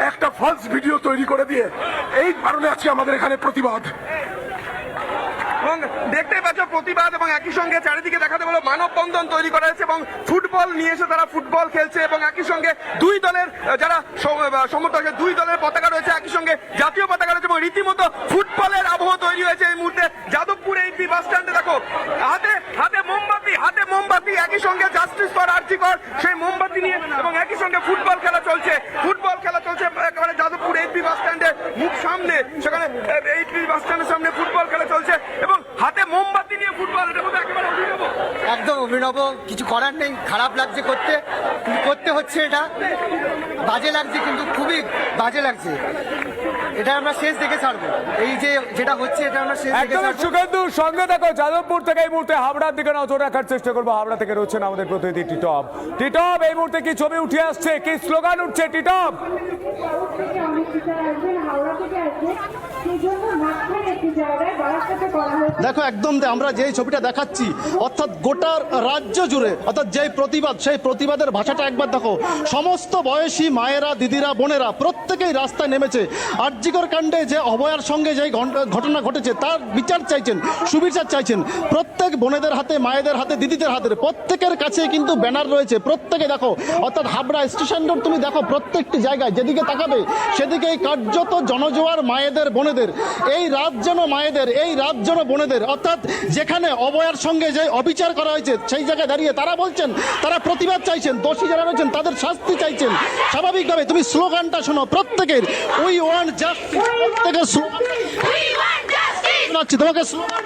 একটা false video তৈরি করে দিয়ে এই কারণে আছে আমাদের এখানে প্রতিবাদ। এবং দেখতে পাচ্ছ, প্রতিবাদ এবং একই সঙ্গে চারিদিকে দেখাতে বলো, মানববন্ধন তৈরি করা হয়েছে এবং ফুটবল নিয়ে এসে তারা ফুটবল খেলছে এবং একই সঙ্গে দুই দলের, যারা সম- সমর্থক দুই দলের পতাকা রয়েছে, একই সঙ্গে জাতীয় পতাকা রয়েছে এবং রীতিমতো ফুটবলের আবহ তৈরি হয়েছে এই মুহূর্তে যাদবপুর এইচপি বাস স্ট্যান্ডে দেখো হাতে হাতে মোমবাতি হাতে মোমবাতি একই সঙ্গে জাস্টিস আর্জিকর সেই মোমবাতি নিয়ে এবং একই সঙ্গে ফুটবল খেলা চলছে। ফুটবল খেলা চলছে একেবারে যাদবপুর এইচপি বাস স্ট্যান্ডের মুখ সামনে। সেখানে এইচপি বাস স্ট্যান্ডের সামনে ফুটবল খেলা চলছে এবং হাতে মোমবাতি নিয়ে ফুটবল এটা বোধহয় একেবারে অভিনব। একদম অভিনব কিছু করার নেই খারাপ লাগছে করতে করতে হচ্ছে এটা। বাজে লাগছে কিন্তু খুবই বাজে লাগছে। এটা আমরা শেষ দেখে ছাড়বো। এই যে যেটা হচ্ছে এটা আমরা শেষ দেখে ছাড়বো। সঙ্গে দেখো যাদবপুর থেকে এই মুহূর্তে হাবড়ার দিকে নজর রাখার চেষ্টা করব। হাবড়া থেকে রয়েছেন আমাদের প্রতিনিধি টিটপ। টিটপ এই মুহূর্তে কি ছবি উঠে আসছে? কি স্লোগান উঠছে টিটপ? থেকে হাওড়া থেকে দেখো একদম আমরা যেই ছবিটা দেখাচ্ছি, অর্থাৎ গোটা রাজ্য জুড়ে, অর্থাৎ যেই প্রতিবাদ, সেই প্রতিবাদের ভাষাটা একবার দেখো। সমস্ত বয়সী মায়েরা, দিদিরা, বোনেরা প্রত্যেকেই রাস্তায় নেমেছে। আর্যিকর কাণ্ডে যে অভয়ার সঙ্গে যে ঘটনা ঘটেছে, তার বিচার চাইছেন, সুবিচার চাইছেন। প্রত্যেক বোনেদের হাতে, মায়েদের হাতে, দিদিদের হাতে, প্রত্যেকের কাছে কিন্তু ব্যানার রয়েছে। প্রত্যেকে দেখো, অর্থাৎ হাবড়া স্টেশন রোড, তুমি দেখো প্রত্যেকটি জায়গায় যেদিকে তাকাবে সেদিকে এই কার্যত জনজোয়ার মায়েদের, বোনেদের। এই রাত যেন মায়েদের, এই রাত যেন বোনেদের, অর্থাৎ যেখানে অবয়ার সঙ্গে যে অবিচার করা হয়েছে সেই জায়গায় দাঁড়িয়ে তারা বলছেন তারা প্রতিবাদ চাইছেন দোষী যারা রয়েছেন তাদের শাস্তি চাইছেন স্বাভাবিকভাবে তুমি স্লোগানটা শোনো প্রত্যেকের উই ওয়ান্ট জাস্টিস প্রত্যেকের! শোনাচ্ছি তোমাকে স্লোগান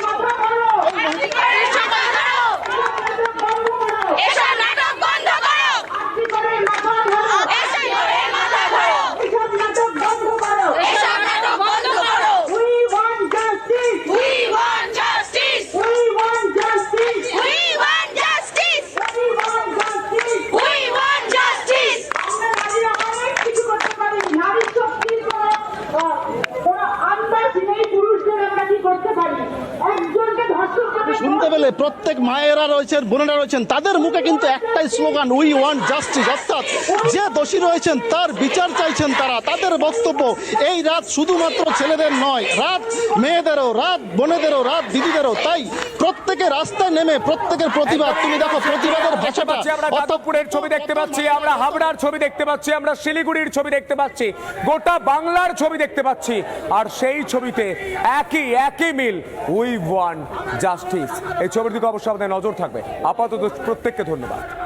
শুনতে পেলে প্রত্যেক মায়েরা রয়েছেন বোনেরা রয়েছেন তাদের মুখে কিন্তু একটাই স্লোগান উই ওয়ান্ট জাস্টিস অর্থাৎ যে দোষী রয়েছেন তার বিচার চাইছেন তারা তাদের বক্তব্য এই রাত শুধুমাত্র ছেলেদের নয় রাত মেয়েদেরও রাত বোনেদেরও রাত দিদিদেরও। তাই প্রত্যেকে রাস্তায় নেমে প্রত্যেকের প্রতিবাদ। তুমি দেখো প্রতিবাদের ভাষাটা আমরা যাদবপুরের ছবি দেখতে পাচ্ছি আমরা হাবড়ার ছবি দেখতে পাচ্ছি আমরা শিলিগুড়ির ছবি দেখতে পাচ্ছি গোটা বাংলার ছবি দেখতে পাচ্ছি। আর সেই ছবিতে একই একই মিল উই ওয়ান জাস্টিস এই ছবির দিকে অবশ্যই আপনাদের নজর থাকবে। আপাতত প্রত্যেককে ধন্যবাদ।